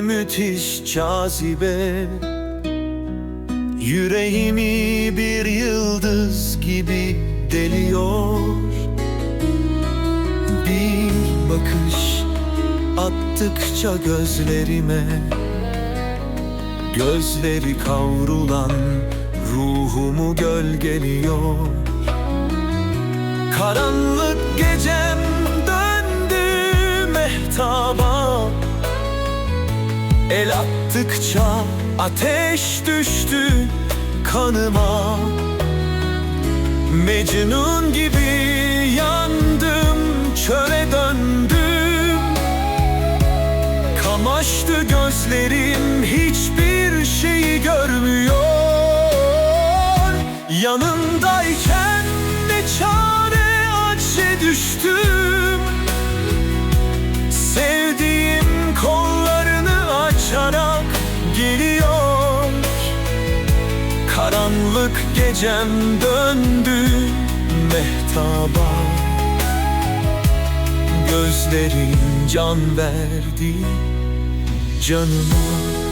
Müthiş cazibe. Yüreğimi bir yıldız gibi deliyor. Bir bakış attıkça gözlerime Gözleri kavrulan ruhumu gölgeliyor. Karanlık gecem El attıkça ateş düştü kanıma. Mecnun gibi yandım çöle döndüm. Kamaştı gözlerim hiçbir şeyi görmüyor. Yanındayken geliyor. Karanlık gecem döndü mehtaba. Gözlerin can verdi canıma